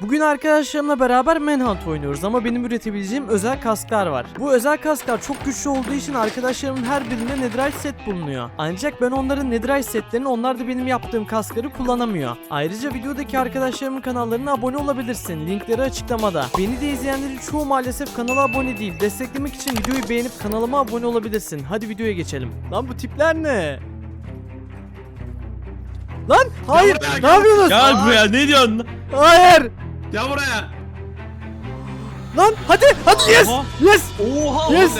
Bugün arkadaşlarımla beraber Manhunt oynuyoruz ama benim üretebileceğim özel kasklar var. Bu özel kasklar çok güçlü olduğu için arkadaşlarımın her birinde Netherite set bulunuyor. Ancak ben onların Netherite setlerini onlar da benim yaptığım kaskları kullanamıyor. Ayrıca videodaki arkadaşlarımın kanallarına abone olabilirsin. Linkleri açıklamada. Beni de izleyenlerin çoğu maalesef kanala abone değil. Desteklemek için videoyu beğenip kanalıma abone olabilirsin. Hadi videoya geçelim. Lan bu tipler ne? Lan hayır ne yapıyorsunuz? Gel buraya ne diyorsun? Hayır Gel buraya. lan hadi hadi yes yes Oha. Yes.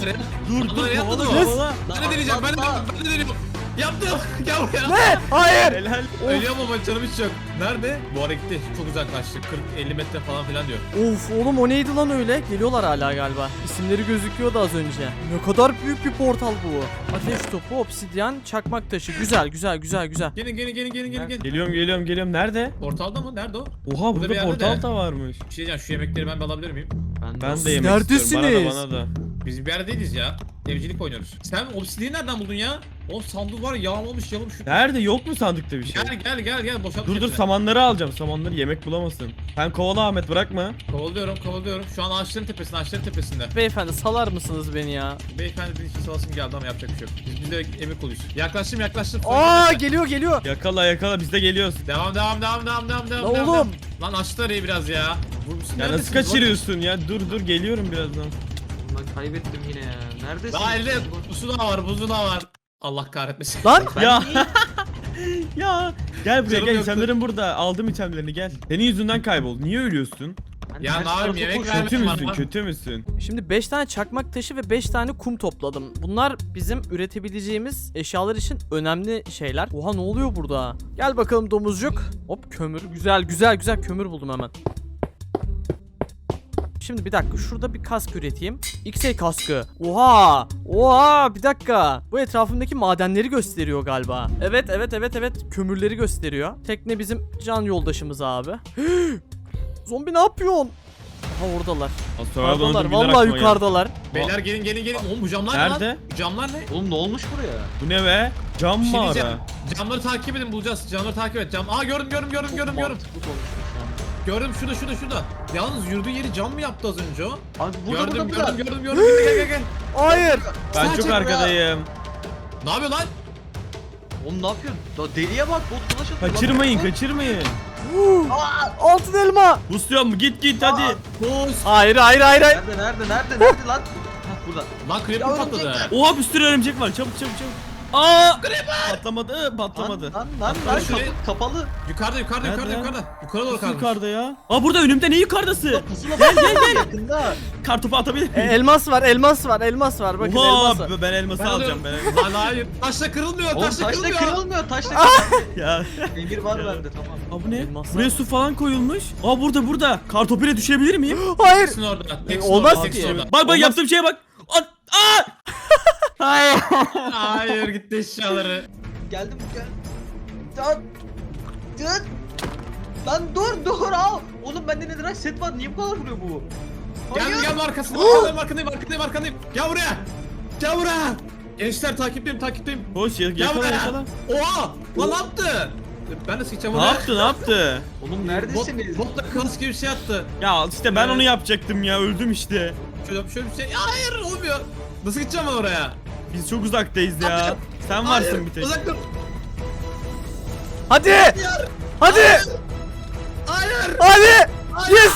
Dur dur kovala. Ben de deneyeceğim. Ben de deneyeceğim. Yaptım. Gel buraya. ne hayır Helal. Ölüyorum ama canım hiç yok. Nerede? Bu ara gitti. Çok uzaklaştı. 40-50 metre falan filan diyor. Of oğlum o neydi lan öyle? Geliyorlar hala galiba. İsimleri gözüküyordu az önce. Ne kadar büyük bir portal bu. Ateş topu, obsidyen, çakmak taşı. Güzel güzel güzel güzel. Gelin gelin gelin gelin gelin. gelin. Geliyorum geliyorum geliyorum. Nerede? Portalda mı? Nerede o? Oha bir burada yerde portal de. da varmış. Bir şey diyeceğim. Şu yemekleri ben de alabilir miyim? Ben de yemek istiyorum. neredesiniz? Bana da bana da. Biz bir yerde değiliz ya. Evcilik oynuyoruz. Sen obsidiyi nereden buldun ya? O sandık var ya yağmamış yağmamış. Nerede yok mu sandıkta bir şey? Gel gel gel gel boşalt. Dur dur hepsini. samanları alacağım. Samanları yemek bulamasın. Sen kovala Ahmet bırakma. Kovalıyorum kovalıyorum. Şu an ağaçların tepesinde ağaçların tepesinde. Beyefendi salar mısınız beni ya? Beyefendi bir için salasım geldi ama yapacak bir şey yok. Biz, biz de emir kuluyuz. Yaklaştım yaklaştım. Aa geliyor geliyor. Yakala yakala biz de geliyoruz. Devam devam devam devam devam devam. Devam, oğlum. devam. Lan açtı arayı biraz ya. Vurmuşsun Ya nasıl kaçırıyorsun ya? Dur dur geliyorum birazdan. Lan kaybettim yine ya. Neredesin? Daha elde da var buzu da var. Allah kahretmesin. Lan Ya. ya gel buraya Canım gel yoktu. itemlerin burada. Aldım itemlerini gel. Senin yüzünden kaybol. Niye ölüyorsun? Ben Ya her ne yapayım, tarafa yemek koşuyorum. Kötü var müsün? lan. Kötü müsün? Şimdi 5 tane çakmak taşı ve 5 tane kum topladım. Bunlar bizim üretebileceğimiz eşyalar için önemli şeyler. Oha ne oluyor burada? Gel bakalım domuzcuk. Hop kömür. Güzel güzel güzel kömür buldum hemen. Şimdi bir dakika şurada bir kask üreteyim. X-ray kaskı. Oha! Oha! Bir dakika. Bu etrafımdaki madenleri gösteriyor galiba. Evet evet evet evet. Kömürleri gösteriyor. Tekne bizim can yoldaşımız abi. Zombi ne yapıyorsun? Ha oradalar. Yukarıdalar. Vallahi yukarıdalar. Beyler gelin gelin gelin. Oğlum bu camlar ne lan? Nerede? Bu camlar ne? Oğlum ne olmuş buraya? Bu ne be? Cam Bir şey diyeceğim. mağara. Camları takip edin bulacağız. Camları takip et. Cam. Aa gördüm gördüm gördüm gördüm gördüm. Mantıklı. Gördüm şurada şurada şurada. Yalnız yürüdüğü yeri cam mı yaptı az önce o? Abi burada gördüm burada burada. gördüm gördüm gördüm. Gel gel gel gel. Hayır. Ben Sağa çok çek arkadayım. Ne yapıyor lan? Oğlum ne yapıyorsun? Da deliye bak bot kulaç atıyor. lan. Kaçırmayın kaçırmayın. Altın elma. Busluyor mu? Git git hadi. Boz. Hayır hayır hayır hayır. Nerede nerede nerede nerede lan? Hah burada. Lan creeper Ya patladı. örümcekler. Oha bir sürü örümcek var. Çabuk çabuk çabuk. Aa! Patlamadı, patlamadı. Lan lan lan, Lan şuraya- kapı kapalı. Yukarıda yukarıda Nerede yukarıda yukarıda. Yukarı doğru Nasıl kalmış. yukarıda ya? Aa burada önümde ne yukarıdası? Pusula gel gel gel. Yakında. Kartopu atabilir E, miyim? elmas var elmas var elmas var. Bakın elmas var. Ben elması Ben alacağım ben alıyorum. Lan hayır. Taşla kırılmıyor. Oğlum Taşla taşla kırılmıyor. kırılmıyor taşla kırılmıyor. ya. Demir var bende tamam. Aa bu ne? Elmaslar Buraya var. su falan koyulmuş. Aa burada burada. Kartopuyla düşebilir miyim? Hayır. Teksin orada. Teksin olmaz orada. ki. Teksin orada. Bak bak Olmaz. yaptığım şeye bak. Aa! Aa! Hayır. Hayır gitti eşyaları. Geldim gel. Lan. Lan. Lan dur dur al. Oğlum bende nedir set var niye bu kadar vuruyor bu? Hayır. geldim arkasında. Arkandayım arkandayım arkandayım arkandayım. Gel buraya. Gel buraya. Gençler takipteyim takipteyim. Hoş ya, Gel yakala buraya. yakala. Oha. Lan ne yaptı? Ben de sıkacağım Ne yaptı ne yaptı? Oğlum Bot, neredesiniz? botla kılıç gibi bir şey attı. Ya işte ben Evet. onu yapacaktım ya öldüm işte. Şöyle, şöyle bir şey. Ya hayır olmuyor. Nasıl gideceğim ben oraya? Biz çok uzaktayız ya. Hayır. Sen Hayır, varsın bir tek. Uzak dur. Hadi. Hadi. Hayır. Hadi. Yes.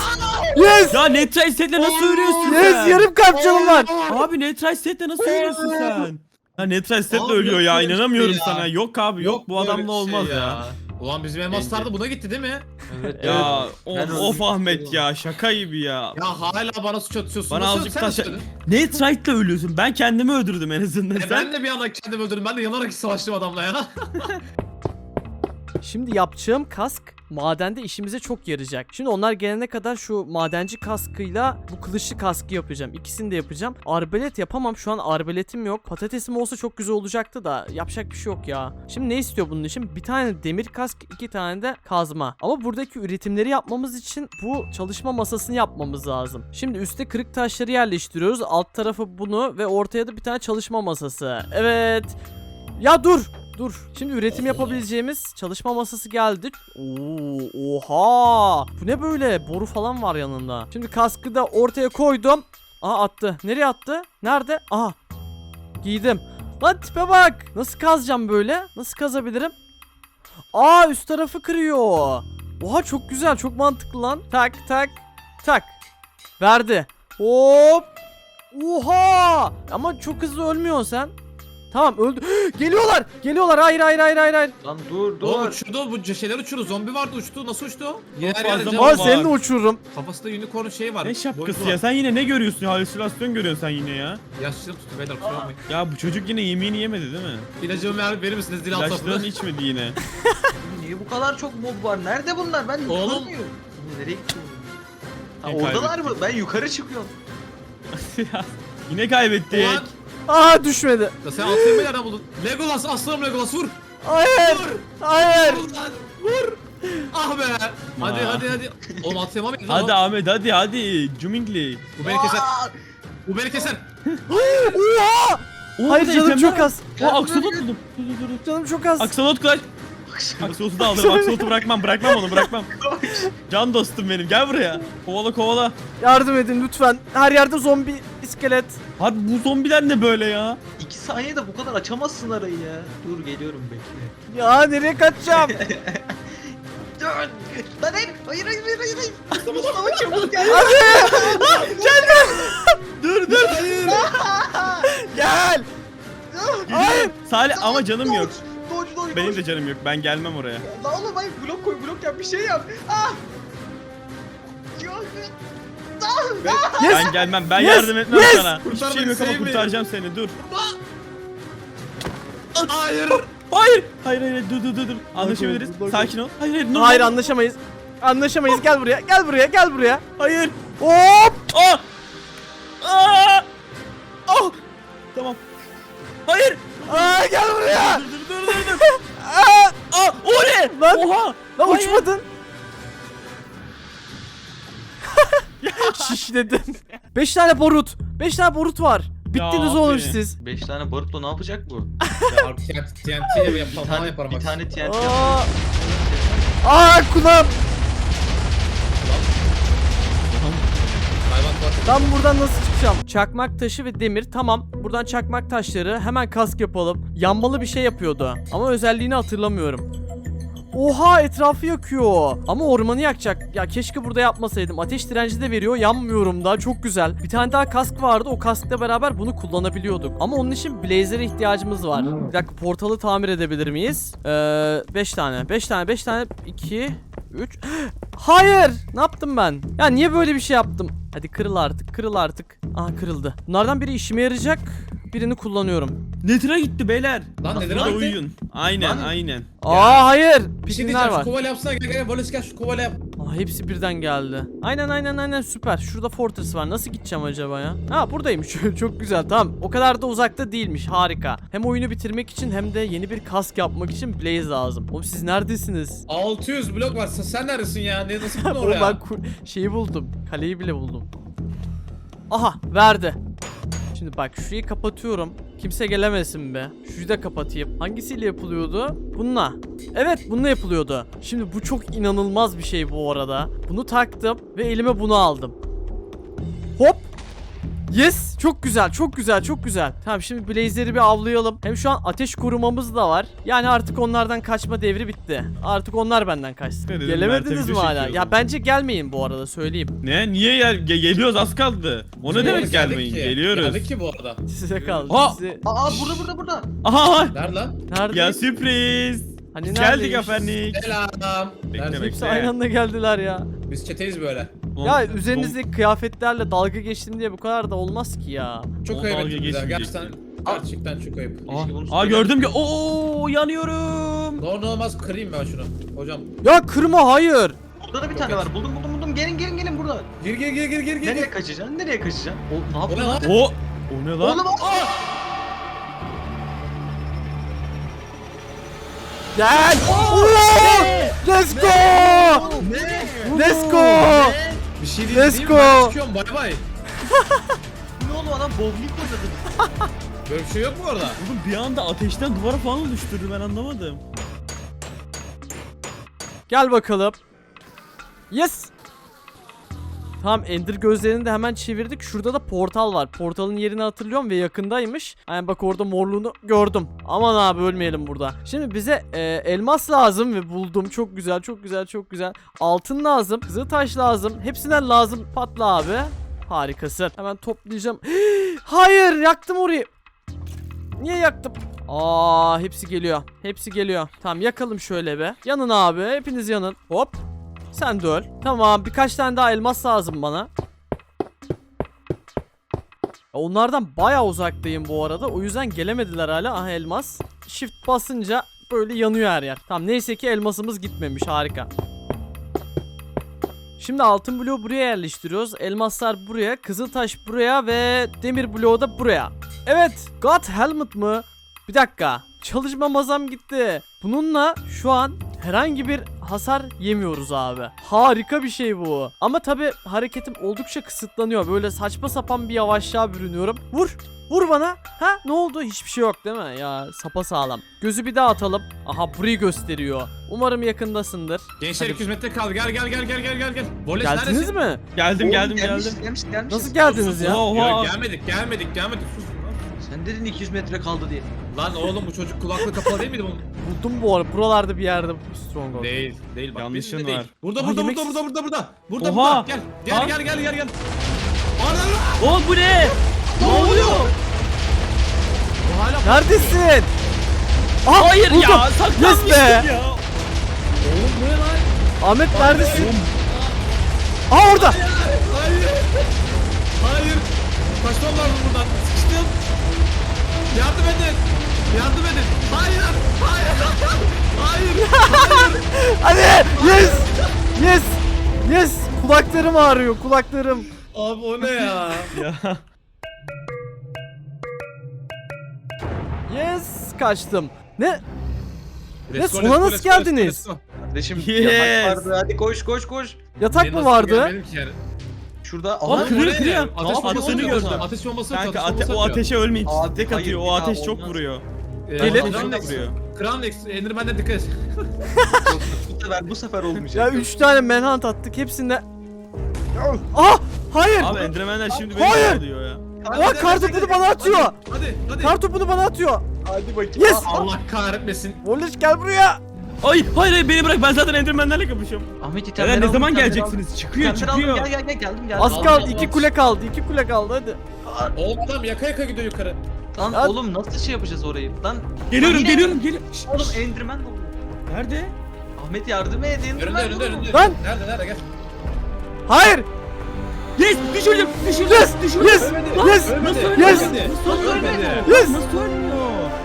Yes. Ya Netrite setle nasıl ölüyorsun Yes sen? yarım kalp canım var. Abi Netrite setle nasıl ölüyorsun sen? Ya Netrite setle Abi ölüyor ya böyle bir inanamıyorum şey ya. sana. Yok abi yok, bu böyle adamla bir olmaz şey ya. Ulan bizim elmaslar da buna gitti değil mi? Evet. Ya Ben of, of. Ahmet ya şaka gibi ya. Ya hala bana suç atıyorsun. Bana Nasıl- azıcık sen taş... öldün? Netrite'le ölüyorsun. Ben kendimi öldürdüm en azından. E Sen... ben de bir anda kendimi öldürdüm. Ben de yanarak savaştım adamla ya. Şimdi yapacağım kask madende işimize çok yarayacak. Şimdi onlar gelene kadar şu madenci kaskıyla bu kılıçlı kaskı yapacağım. İkisini de yapacağım. Arbelet yapamam. Şu an arbeletim yok. Patatesim olsa çok güzel olacaktı da yapacak bir şey yok ya. Şimdi ne istiyor bunun için? Bir tane demir kask, iki tane de kazma. Ama buradaki üretimleri yapmamız için bu çalışma masasını yapmamız lazım. Şimdi üstte kırık taşları yerleştiriyoruz. Alt tarafı bunu ve ortaya da bir tane çalışma masası. Evet. Ya dur. Dur. Şimdi üretim yapabileceğimiz çalışma masası geldi. Oo, oha. Bu ne böyle? Boru falan var yanında. Şimdi kaskı da ortaya koydum. Aha attı. Nereye attı? Nerede? Aha. Giydim. Lan tipe bak. Nasıl kazacağım böyle? Nasıl kazabilirim? Aa üst tarafı kırıyor. Oha çok güzel. Çok mantıklı lan. Tak tak tak. Verdi. Hop. Oha! Ama çok hızlı ölmüyorsun sen. Tamam öldü. Geliyorlar. Geliyorlar. Hayır hayır hayır hayır hayır. Lan dur Oğlum dur. uçurdu bu şeyler uçurdu. Zombi vardı uçtu. Nasıl uçtu? Yer fazla yer mal cam Aa var. seni de uçururum. Kafasında unicorn şey var. Ne şapkası boyutu ya? var. Sen yine ne görüyorsun? Halüsinasyon görüyorsun sen yine ya. Yaşlılığım tuttu beyler kusura bakmayın. Ya bu çocuk yine yemeğini yemedi değil mi? İlacımı ver, verir misiniz dil altı İlaçlarını içmedi yine. Niye bu kadar çok mob var? Nerede bunlar? Ben Oğlum. görmüyorum. Nereye gidiyorum? Ha, Ne oradalar mı? Ben yukarı çıkıyorum. yine kaybettik. Ulan Aa düşmedi. ya sen yemeği nereden buldun? Legolas aslanım Legolas vur. Hayır. Vur. Hayır. Vur lan vur. Ah be. Hadi Aa. hadi hadi. Oğlum mi? Hadi Ahmet hadi hadi. Cumingli. Bu beni keser. Bu beni keser. Oha! Oo, Hayır canım itemler çok az. O aksolot buldum. Dur dur dur. Canım çok az. Aksolot kulaç. Aksolotu da alırım. Aksolotu bırakmam. Bırakmam onu bırakmam. Can dostum benim. Gel buraya. Kovala kovala. Yardım edin lütfen. Her yerde zombi iskelet. Abi bu zombiler ne böyle ya? İki saniyede bu kadar açamazsın arayı ya. Dur geliyorum bekle. Ya nereye kaçacağım? Dur. Lan hayır. Hayır hayır hayır hayır. hayır. Mustafa çabuk gel. Dur dur. Gel. Hayır. Salih ama canım yok. Doç doç Benim de canım yok. Ben gelmem oraya. Lan oğlum hayır blok koy blok yap bir şey yap. Ah. Ah. Yes. Ben gelmem. Ben Yes, yardım etmem yes. sana. Hiçbir Kurtar şeyim beni, yok ama save me. kurtaracağım seni. Dur. Hayır. Hayır. Hayır hayır dur dur dur dur. Anlaşabiliriz. dur, dur. Sakin ol. Hayır hayır. no, Hayır no. anlaşamayız. Anlaşamayız. Gel buraya. Gel buraya. Gel buraya. Hayır. Hop. Aa! Aa! Ah! Tamam. Hayır. Aa gel buraya. Dur dur dur dur. dur. Aa. Aa! O ne? Lan. Oha! Lan Hayır. uçmadın. Şişledin. 5 tane borut. 5 tane borut var. Bittiniz abi. oğlum siz. 5 tane barutla ne yapacak bu? Ya TNT TNT Bir yapalım tane, yaparım bir bak. tane TNT yap. Aa. Aa kulağım. Hayvan var. Ben buradan nasıl çıkacağım? Çakmak taşı ve demir. Tamam. Buradan çakmak taşları. Hemen kask yapalım. Yanmalı bir şey yapıyordu. Ama özelliğini hatırlamıyorum. Oha etrafı yakıyor. Ama ormanı yakacak. Ya keşke burada yapmasaydım. Ateş direnci de veriyor. Yanmıyorum da. Çok güzel. Bir tane daha kask vardı. O kaskla beraber bunu kullanabiliyorduk. Ama onun için blazer'e ihtiyacımız var. Bir dakika portalı tamir edebilir miyiz? 5 tane. 5 tane. 5 tane. 2 3 Hayır! Ne yaptım ben? Ya niye böyle bir şey yaptım? Hadi kırıl artık, kırıl artık. Aha kırıldı. Bunlardan biri işime yarayacak. Birini kullanıyorum. Nedir'a gitti beyler. Lan Burada lan? uyuyun. Aynen Lan. aynen. Aa hayır. Bir şey Pitinler diyeceğim şu var. kovalı yapsana gel gel Wallace gel şu kovalı yap. Aa, hepsi birden geldi. Aynen aynen aynen süper. Şurada Fortress var. Nasıl gideceğim acaba ya? Ha buradaymış. Çok güzel. Tamam. O kadar da uzakta değilmiş. Harika. Hem oyunu bitirmek için hem de yeni bir kask yapmak için Blaze lazım. Oğlum siz neredesiniz? 600 blok var. Sen, neredesin ya? Ne nasıl Oğlum oraya? ben ku- şeyi buldum. Kaleyi bile buldum. Aha verdi. Şimdi bak şurayı kapatıyorum. Kimse gelemesin be. Şurayı da kapatayım. Hangisiyle yapılıyordu? Bununla. Evet bununla yapılıyordu. Şimdi bu çok inanılmaz bir şey bu arada. Bunu taktım ve elime bunu aldım. Hop. Yes çok güzel çok güzel çok güzel. Tamam şimdi Blazer'i bir avlayalım. Hem şu an ateş korumamız da var. Yani artık onlardan kaçma devri bitti. Artık onlar benden kaçsın. Ne dedim, Gelemediniz Mert'e mi video hala? çekiyordum. Ya bence gelmeyin bu arada söyleyeyim. Ne? Niye gel ge- geliyoruz az kaldı. O ne demek gelmeyin? ki. Geliyoruz. Geldik ki bu arada. Size kaldı. Aa! Sizi... Aa burada burada burada. Aha! Nerede lan? Nerede? Ya sürpriz. Hani Geldik neredeymiş? efendim. Selam. Bekle, Nerede? bekle. Hepsi aynı anda geldiler ya. Biz çeteyiz böyle. Ya üzerinizdeki kıyafetlerle dalga geçtim diye bu kadar da olmaz ki ya. Çok ayıp dalga. Gerçekten, gerçekten çok ayıp. Aa, Keşke bunu aa gördüm ki. Oo yanıyorum. Ne olur ne olmaz kırayım ben şunu. Hocam. Ya kırma hayır. Burada da bir tane var. Buldum buldum buldum. Gelin gelin gelin burada. Gir gir gir gir gir gir. Nereye kaçacaksın? Nereye kaçacaksın? O ne O ne yapıyorsun? lan? O o ne lan? Oğlum aa! Gel. Oo! Let's go. Ne? Let's go. Bir şey değil. Let's mi? go. Ben çıkıyorum bay bay. Ne oldu adam bowling oynadı. Böyle bir şey yok mu orada? Oğlum bir anda ateşten duvara falan mı düştürdü ben anlamadım. Gel bakalım. Yes. Tamam Ender gözlerini de hemen çevirdik. Şurada da portal var. Portalın yerini hatırlıyorum ve yakındaymış. Yani bak orada morluğunu gördüm. Aman abi ölmeyelim burada. Şimdi bize e, elmas lazım ve buldum. Çok güzel, çok güzel, çok güzel. Altın lazım, kızıltaş lazım. Hepsinden lazım. Patla abi. Harikasın. Hemen toplayacağım. Hayır, yaktım orayı. Niye yaktım? Aa hepsi geliyor. Hepsi geliyor. Tamam yakalım şöyle be. Yanın abi. Hepiniz yanın. Hop. Sen de öl. Tamam birkaç tane daha elmas lazım bana. Ya Onlardan baya uzaktayım bu arada. O yüzden gelemediler hala. Aha elmas. Shift basınca böyle yanıyor her yer. Tamam neyse ki elmasımız gitmemiş. Harika. Şimdi altın bloğu buraya yerleştiriyoruz. Elmaslar buraya, kızıltaş buraya ve demir bloğu da buraya. Evet, God Helmet mı? Bir dakika. Çalışma masam gitti. Bununla şu an herhangi bir hasar yemiyoruz abi. Harika bir şey bu. Ama tabi hareketim oldukça kısıtlanıyor. Böyle saçma sapan bir yavaşlığa bürünüyorum. Vur. Vur bana. Ha ne oldu? Hiçbir şey yok değil mi? Ya sapa sağlam. Gözü bir daha atalım. Aha burayı gösteriyor. Umarım yakındasındır. Gençler Hadi. 200 metre kaldı. Gel gel gel gel gel gel gel. Voleş Geldiniz neredesin? mi? Geldim Oğlum, geldim gelmiş, geldim. Gelmiş, gelmiş, Nasıl geldiniz ya? Oha. Yok gelmedik gelmedik gelmedik. Sus. Sen dedin 200 metre kaldı diye. Lan oğlum bu çocuk kulaklığı kapalı değil miydi bunun? Buldum bu arada. Buralarda bir yerde Stronghold. Değil, değil bak. Yanlışın değil. var. Burada Aa, burada burada yemeksiz. burada burada burada. Burada Oha. burada. Gel. Gel gel gel gel gel. Ana! Oğlum bu ne? Ne oluyor? Bu hala Neredesin? Aha, Hayır buldum. ya saklanmıştım Yes be. ya. Oğlum bu ne lan? Ahmet neredesin? Aa orada. Hayır. Hayır. Hayır. Kaçmam lazım buradan. Sıkıştım. Yardım edin. Yardım edin. Hayır. Hayır. Hayır. Hadi. Yes. Yes. Yes. Kulaklarım ağrıyor. Kulaklarım. Abi o ne ya? Ya. Yes. Kaçtım. Ne? Let's go, sona let's go, nasıl let's go, let's go, geldiniz? let's go. Kardeşim Yes. yatak vardı hadi koş koş koş. Yatak mı nasıl vardı? görmedim ki yani? Şurada Aha, kırıyor, ne? kırıyor. Ateş Tamam, bombası atışını atıyor. gördüm. Ateş bombası atıyor. Kanka ateş ate- bombası o atıyor. ateşe ölmeyin. Abi, Tek hayır, atıyor. O ateş çok olmaz. vuruyor. Ee, Gelin. Ateş Crown çok vuruyor. Crown Lex, Enderman'den dikkat et. bu sefer bu sefer olmayacak. Ya 3 tane manhunt attık. Hepsinde. Ah! Hayır. Abi Enderman'ler şimdi beni Hayır. alıyor ya. Aa kartopunu bana atıyor. Hadi hadi. Kartopunu bana atıyor. Hadi bakayım. Yes. Allah kahretmesin. Wallace gel buraya. Ay hayır hayır beni bırak ben zaten Enderman'lerle kapışıyorum. Ahmet itemleri ne aldım, zaman itemleri geleceksiniz? Çıkıyor aldım. İtemleri çıkıyor. aldım, Gel gel gel geldim geldim. Az kaldı. 2 kule kaldı. 2 kule kaldı. Hadi. Oğlum tamam yaka yaka gidiyor yukarı. Lan Ya- oğlum nasıl şey yapacağız orayı? Lan Geliyorum Yine- geliyorum geliyorum. Şşş, oğlum. Enderman ne oluyor? Nerede? Ahmet yardım et Önünde Enderman önünde önünde. Lan! Nerede nerede gel. Hayır. Yes düşürdüm düşürdüm. Yes. düşürdüm. Yes. Yes. Ölmedi. Yes. Ölmedi. Nasıl Ölmedi. ölmedi? Yes. Nasıl ölmüyor?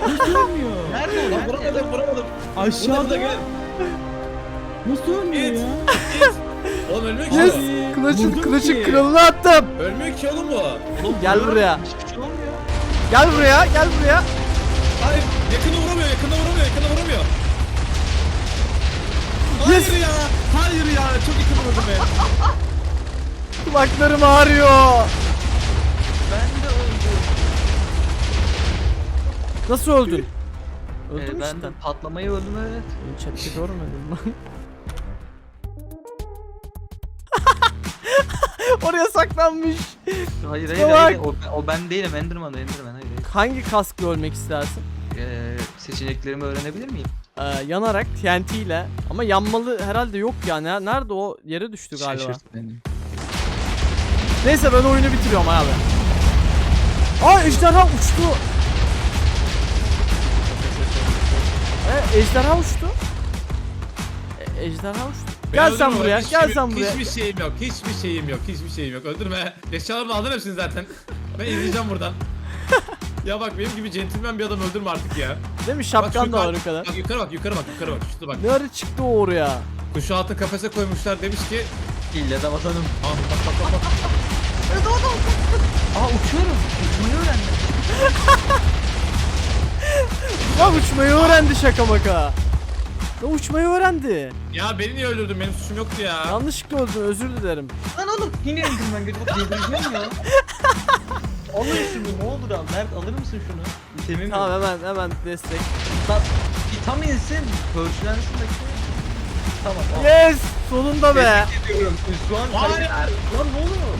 Nasıl ölmüyor? Nerede o? Lan vuramadım Aşağıda. burada. Nasıl ölmüyor ya? Oğlum ölmüyor ki. Yes. Kılıçın Vurdum kılıçın ki. kralını attım. Ölmüyor ki oğlum bu. Oğlum, Gel buraya. Hiçbir şey olmuyor. Gel buraya. Gel buraya. Hayır yakını vuramıyor yakını vuramıyor yakını vuramıyor. Hayır Yes. ya. Hayır ya. Çok yakın vurdu be. Kulaklarım ağrıyor. Ben de öldüm. Nasıl öldün? Öldün Ee, ben cidden? patlamayı öldüm evet. Chatte görmedim lan. Oraya saklanmış. Hayır hayır hayır. O, o ben değilim Enderman Enderman hayır. hayır. Hangi kaskla ölmek istersin? Ee, seçeneklerimi öğrenebilir miyim? Ee, yanarak TNT ile. Ama yanmalı herhalde yok ya. Ne- Nerede o? Yere düştü galiba. Şaşırt beni. Neyse ben oyunu bitiriyorum abi. Aa ejderha uçtu. Ejderha uçtu. E, ejderha uçtu. Gel sen buraya. hiçbir Gel şey- sen buraya. Hiçbir şeyim yok. Hiçbir şeyim yok. Hiçbir şeyim yok. Öldürme. Eşyalarımı aldın hepsini zaten. ben izleyeceğim buradan. ya bak benim gibi centilmen bir adam öldürme artık ya. Değil mi? Bak Şapkan da var yukarı- o kadar. Bak yukarı bak yukarı bak yukarı bak. Şurada bak. Ne ara çıktı o oraya? Kuşu altı kafese koymuşlar demiş ki. İlle de vatanım. Aa bak bak bak bak. Aa uçuyorum. Uçmayı öğrendim. Lan uçmayı öğrendi şaka maka. Lan uçmayı öğrendi. Ya beni niye öldürdün? Benim suçum yoktu ya. Yanlışlıkla öldün özür dilerim. Lan oğlum yine Enderman gördüm. Bak delireceğim ya. Alın şunu ne olur al. Mert alır mısın şunu? Vitamim Tamam yok. hemen hemen destek. Lan vitaminsin. Pörçülensin bakayım. Tamam al. Yes! Sonunda be. Tebrik ediyorum. Şu an Hayır. Lan ne oluyor?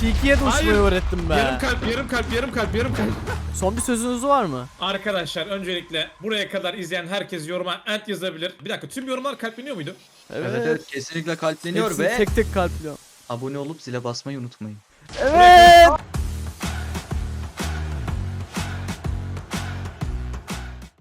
Tilkiye de uçmayı Hayır. öğrettim be. Yarım kalp, yarım kalp, yarım kalp, yarım kalp. Son bir sözünüz var mı? Arkadaşlar öncelikle buraya kadar izleyen herkes yoruma ent yazabilir. Bir dakika tüm yorumlar kalpleniyor muydu? Evet evet kesinlikle kalpleniyor Hepsini ve tek tek kalpliyor. abone olup zile basmayı unutmayın. Evet.